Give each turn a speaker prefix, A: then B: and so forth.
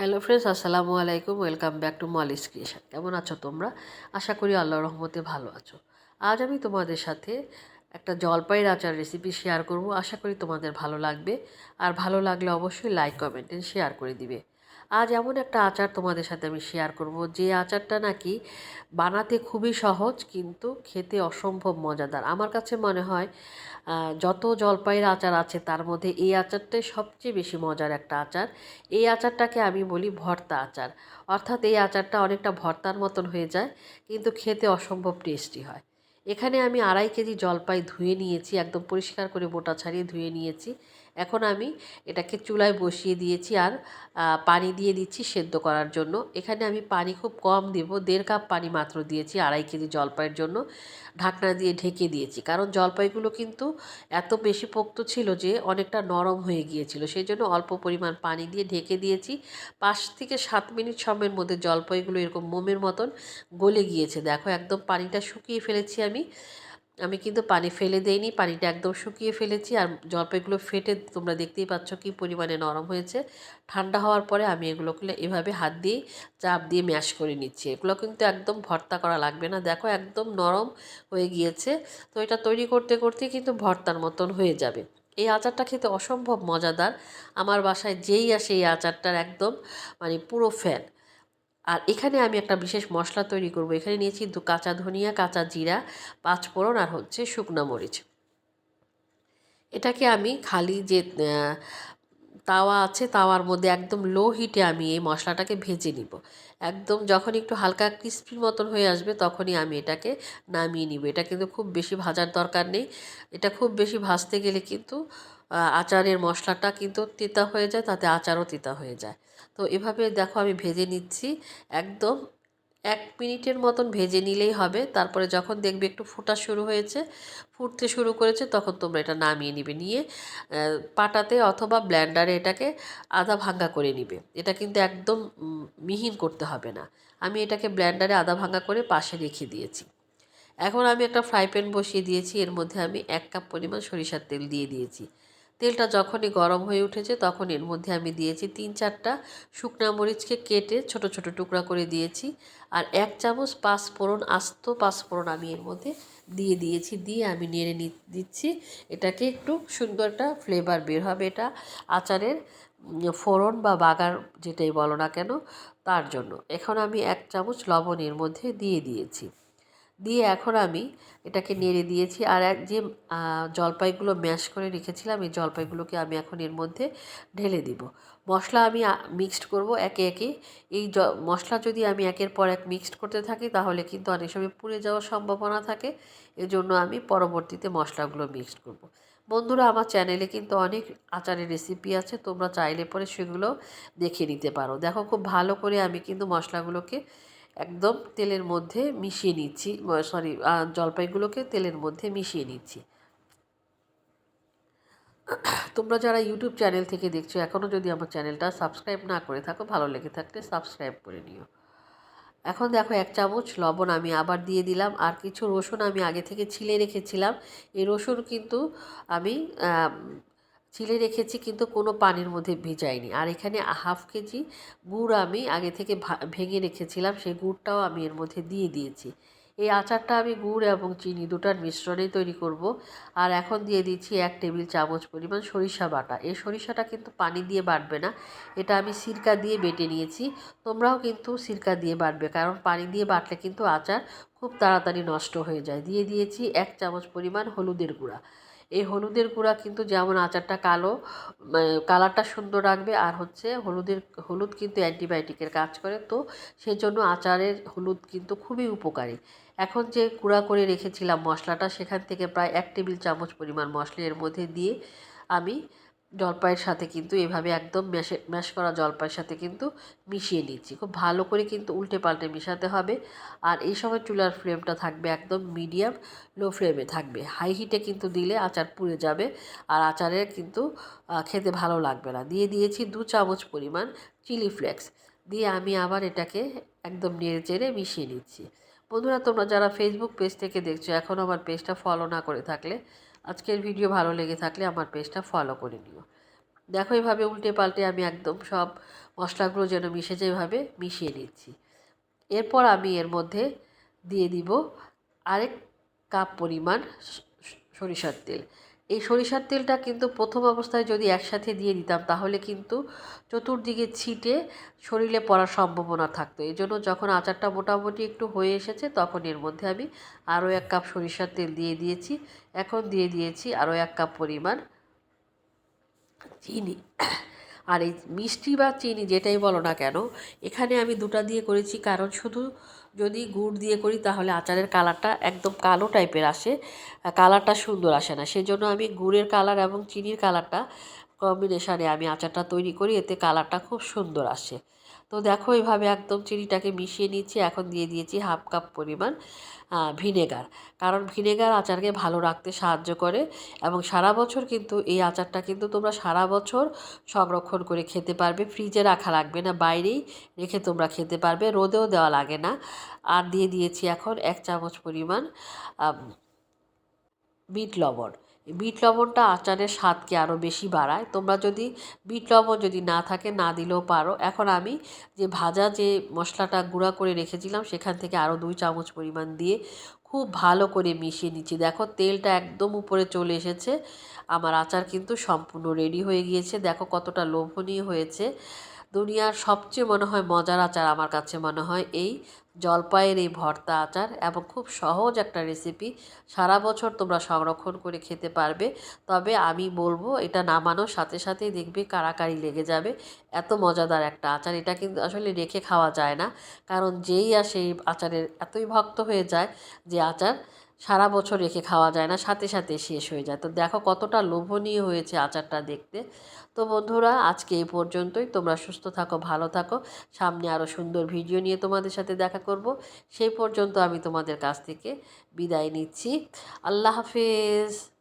A: Hello friends, আসসালামু আলাইকুম। Welcome back to মলিস ক্রিয়েশন। কেমন আছো তোমরা? আশা করি আল্লাহ রহমতে ভালো আছো। আজ আমি তোমাদের সাথে একটা জলপাইয়ের আচার রেসিপি শেয়ার করব। আশা করি তোমাদের ভালো লাগবে। আর ভালো লাগলে অবশ্যই লাইক কমেন্ট শেয়ার করে দিবে। আজ এমন একটা আচার তোমাদের সাথে আমি শেয়ার করব। যে আচারটা নাকি বানাতে খুবই সহজ কিন্তু খেতে অসম্ভব মজাদার। আমার কাছে মনে হয় যত জলপাইয়ের আচার আছে তার মধ্যে এই আচারটাই সবচেয়ে বেশি মজার একটা আচার। এই আচারটাকে আমি বলি ভর্তা আচার। অর্থাৎ এই আচারটা অনেকটা ভর্তার মতন হয়ে যায় কিন্তু খেতে অসম্ভব টেস্টি হয়। এখানে আমি আড়াই কেজি জলপাই ধুয়ে নিয়েছি, একদম পরিষ্কার করে বোটা ছাড়িয়ে ধুয়ে নিয়েছি। এখন আমি এটাকে চুলায় বসিয়ে দিয়েছি আর পানি দিয়ে দিচ্ছি সেদ্ধ করার জন্য। এখানে আমি পানি খুব কম দেব, দেড় কাপ পানি মাত্র দিয়েছি আড়াই কেজি জলপাইয়ের জন্য। ঢাকনা দিয়ে ঢেকে দিয়েছি, কারণ জলপাইগুলো কিন্তু এত বেশি পোক্ত ছিল যে অনেকটা নরম হয়ে গিয়েছিল। সেই জন্য অল্প পরিমাণ পানি দিয়ে ঢেকে দিয়েছি। পাঁচ থেকে সাত মিনিট সময়ের মধ্যে জলপাইগুলো এরকম মোমের মতন গলে গিয়েছে। দেখো, একদম পানিটা শুকিয়ে ফেলেছি আমি। আমি কিন্তু পানি ফেলে দেইনি, পানিটা একদম শুকিয়ে ফেলেছি আর জলপাইগুলো ফেটে তোমরা দেখতেই পাচ্ছ কি পরিমাণে নরম হয়েছে। ঠান্ডা হওয়ার পরে আমি এগুলোকে এভাবে হাত দিয়ে চাপ দিয়ে ম্যাশ করে নিচ্ছি। এগুলো কিন্তু একদম ভর্তা করা লাগবে না। দেখো একদম নরম হয়ে গিয়েছে। তো এটা তৈরি করতে করতে কিন্তু ভর্তার মতন হয়ে যাবে। এই আচারটা খেতে অসম্ভব মজাদার। আমার বাসায় যেই আসে এই আচারটার একদম মানে পুরো ফ্যান। আর এখানে আমি একটা বিশেষ মশলা তৈরি করব। এখানে নিয়েছি দু কাঁচা ধনিয়া, কাঁচা জিরা, পাঁচ ফোড়ন আর হচ্ছে শুকনো মরিচ। এটাকে আমি খালি যে তাওয়া আছে তাওয়ার মধ্যে একদম লো হিটে আমি এই মশলাটাকে ভেজে নিব। একদম যখন একটু হালকা ক্রিস্পির মতন হয়ে আসবে তখনই আমি এটাকে নামিয়ে নিব। এটা কিন্তু খুব বেশি ভাজার দরকার নেই। এটা খুব বেশি ভাজতে গেলে কিন্তু আচারের মশলাটা কিন্তু তিতা হয়ে যায়, তাতে আচারও তিতা হয়ে যায়। তো এভাবে দেখো আমি ভেজে নিচ্ছি, একদম এক মিনিটের মতন ভেজে নিলেই হবে। তারপরে যখন দেখবে একটু ফোটা শুরু হয়েছে, ফুটতে শুরু করেছে, তখন তোমরা এটা নামিয়ে নিবে। নিয়ে পাটাতে অথবা ব্ল্যান্ডারে এটাকে আধা ভাঙ্গা করে নিবে। এটা কিন্তু একদম মিহিন করতে হবে না। আমি এটাকে ব্ল্যান্ডারে আধা ভাঙ্গা করে পাশে রেখে দিয়েছি। এখন আমি একটা ফ্রাই প্যান বসিয়ে দিয়েছি। এর মধ্যে আমি এক কাপ পরিমাণ সরিষার তেল দিয়ে দিয়েছি। তেলটা যখনই গরম হয়ে উঠেছে তখন এর মধ্যে আমি দিয়েছি তিন চারটা শুকনা মরিচকে কেটে ছোট ছোট টুকরা করে দিয়েছি। আর এক চামচ পাঁচফোড়ন, আস্ত পাঁচফোড়ন আমি এর মধ্যে দিয়ে দিয়েছি। দিয়ে আমি নেড়ে দিচ্ছি। এটাকে একটু সুন্দর একটা ফ্লেভার বের হবে এটা আচারের ফোড়ন বা বাগার যেটাই বলো না কেন, তার জন্য। এখন আমি এক চামচ লবণ এর মধ্যে দিয়ে দিয়েছি। দিয়ে এখন আমি এটাকে নেড়ে দিয়েছি। আর এক যে জলপাইগুলো ম্যাশ করে রেখেছিলাম, এই জলপাইগুলোকে আমি এখন এর মধ্যে ঢেলে দিব। মশলা আমি মিক্সড করব একে একে। এই মশলা যদি আমি একের পর এক মিক্সড করতে থাকি, তাহলে কিন্তু অনেক সময় পুড়ে যাওয়ার সম্ভাবনা থাকে। এজন্য আমি পরবর্তীতে মশলাগুলো মিক্সড করব। বন্ধুরা, আমার চ্যানেলে কিন্তু অনেক আচারের রেসিপি আছে। তোমরা চাইলে পরে সেগুলো দেখে নিতে পারো। দেখো, খুব ভালো করে আমি কিন্তু মশলাগুলোকে একদম তেলের মধ্যে মিশিয়ে নিচ্ছি সরি জলপাইগুলোকে তেলের মধ্যে মিশিয়ে নিচ্ছি। তোমরা যারা ইউটিউব চ্যানেল থেকে দেখছ এখনও যদি আমার চ্যানেলটা সাবস্ক্রাইব না করে থাকো, ভালো লেগে থাকলে সাবস্ক্রাইব করে নিও। এখন দেখো এক চামচ লবণ আমি আবার দিয়ে দিলাম, আর কিছু রসুন আমি আগে থেকে ছিলে রেখেছিলাম। এই রসুন কিন্তু আমি ছিলে রেখেছি কিন্তু কোনো পানির মধ্যে ভিজাইনি। আর এখানে হাফ কেজি গুড় আমি আগে থেকে ভেঙে রেখেছিলাম, সেই গুড়টাও আমি এর মধ্যে দিয়ে দিয়েছি। এই আচারটা আমি গুড় এবং চিনি দুটার মিশ্রণেই তৈরি করব। আর এখন দিয়ে দিচ্ছি এক টেবিল চামচ পরিমাণ সরিষা বাটা। এই সরিষাটা কিন্তু পানি দিয়ে বাটবে না, এটা আমি সিরকা দিয়ে বেটে নিয়েছি। তোমরাও কিন্তু সিরকা দিয়ে বাটবে, কারণ পানি দিয়ে বাটলে কিন্তু আচার খুব তাড়াতাড়ি নষ্ট হয়ে যায়। দিয়ে দিয়েছি এক চামচ পরিমাণ হলুদের গুঁড়া। এই হলুদের গুঁড়া কিন্তু যেমন আচারটা কালো কালারটা সুন্দর রাখবে আর হচ্ছে হলুদের, হলুদ কিন্তু অ্যান্টিবায়োটিকের কাজ করে। তো সেজন্য আচারের হলুদ কিন্তু খুবই উপকারী। এখন যে গুঁড়া করে রেখেছিলাম মশলাটা, সেখান থেকে প্রায় এক টেবিল চামচ পরিমাণ মশলা এর মধ্যে দিয়ে আমি জলপাইয়ের সাথে কিন্তু এভাবে একদম ম্যাশে, ম্যাশ করা জলপাইয়ের সাথে কিন্তু মিশিয়ে নিচ্ছি। খুব ভালো করে কিন্তু উল্টে পাল্টে মিশাতে হবে। আর এই সময় চুলার ফ্লেমটা থাকবে একদম মিডিয়াম, লো ফ্লেমে থাকবে। হাই হিটে কিন্তু দিলে আচার পুড়ে যাবে আর আচারের কিন্তু খেতে ভালো লাগবে না। দিয়ে দিয়েছি দু চামচ পরিমাণ চিলি ফ্লেক্স। দিয়ে আমি আবার এটাকে একদম নেড়ে চেড়ে মিশিয়ে নিচ্ছি। বন্ধুরা, তোমরা যারা ফেসবুক পেজ থেকে দেখছ এখনও আমার পেজটা ফলো না করে থাকলে আজকের ভিডিও ভালো লেগে থাকলে আমার পেজটা ফলো করে নিও। দেখো এভাবে উল্টে পাল্টে আমি একদম সব মশলাগুলো যেন মিশে যেভাবে মিশিয়ে নিচ্ছি। এরপর আমি এর মধ্যে দিয়ে দিব আরেক কাপ পরিমাণ সরিষার তেল। এই সরিষার তেলটা কিন্তু প্রথম অবস্থায় যদি একসাথে দিয়ে দিতাম, তাহলে কিন্তু চতুর্দিকে ছিটে শরীরে পড়ার সম্ভাবনা থাকতো। এই জন্য যখন আচারটা মোটামুটি একটু হয়ে এসেছে, তখন এর মধ্যে আমি আরও এক কাপ সরিষার তেল দিয়ে দিয়েছি। এখন দিয়ে দিয়েছি আরও এক কাপ পরিমাণ চিনি। আর এই মিষ্টি বা চিনি যেটাই বলো না কেন, এখানে আমি দুটা দিয়ে করেছি। কারণ শুধু যদি গুড় দিয়ে করি, তাহলে আচারের কালারটা একদম কালো টাইপের আসে। কালারটা সুন্দর আসে না। সেজন্য আমি গুড়ের কালার এবং চিনির কালারটা কম্বিনেশানে আমি আচারটা তৈরি করি। এতে কালারটা খুব সুন্দর আসে। তো দেখো এইভাবে একদম চিনিটাকে মিশিয়ে নিচ্ছি এখন দিয়ে দিয়েছি হাফ কাপ পরিমাণ ভিনেগার। কারণ ভিনেগার আচারকে ভালো রাখতে সাহায্য করে এবং সারা বছর কিন্তু এই আচারটা কিন্তু তোমরা সারা বছর সংরক্ষণ করে খেতে পারবে। ফ্রিজে রাখা লাগবে না বাইরেই রেখে তোমরা খেতে পারবে রোদেও দেওয়া লাগে না। আর দিয়ে দিয়েছি এখন এক চামচ পরিমাণ আম, বিট লবণ। বিট লবণটা আচারের স্বাদকে আরও বেশি বাড়ায়। তোমরা যদি বিট লবণ যদি না থাকে, না দিলেও পারো। এখন আমি যে ভাজা যে মশলাটা গুঁড়া করে রেখেছিলাম, সেখান থেকে আরও দুই চামচ পরিমাণ দিয়ে খুব ভালো করে মিশিয়ে নিচ্ছি। দেখো, তেলটা একদম উপরে চলে এসেছে। আমার আচার কিন্তু সম্পূর্ণ রেডি হয়ে গিয়েছে। দেখো, কতটা লোভনীয় হয়েছে। দুনিয়ার সবচেয়ে মনে হয় মজার আচার আমার কাছে মনে হয় এই জলপাইয়ের এই ভর্তা আচার এবং খুব সহজ একটা রেসিপি সারা বছর তোমরা সংরক্ষণ করে খেতে পারবে। তবে আমি বলব, এটা নামানোর সাথে সাথেই দেখবে কারাকারি লেগে যাবে। এত মজাদার একটা আচার। এটা কিন্তু আসলে রেখে খাওয়া যায় না। কারণ যেই আসে এই আচারের এতই ভক্ত হয়ে যায় যে আচার সারা বছর রেখে খাওয়া যায় না, সাথে সাথে শেষ হয়ে যায়। তো দেখো কতটা লোভনীয় হয়েছে আচারটা দেখতে। তো বন্ধুরা, আজকে এই পর্যন্তই। তোমরা সুস্থ থাকো, ভালো থাকো। সামনে আরও সুন্দর ভিডিও নিয়ে তোমাদের সাথে দেখা করব। সেই পর্যন্ত আমি তোমাদের কাছ থেকে বিদায় নিচ্ছি। আল্লাহ হাফেজ।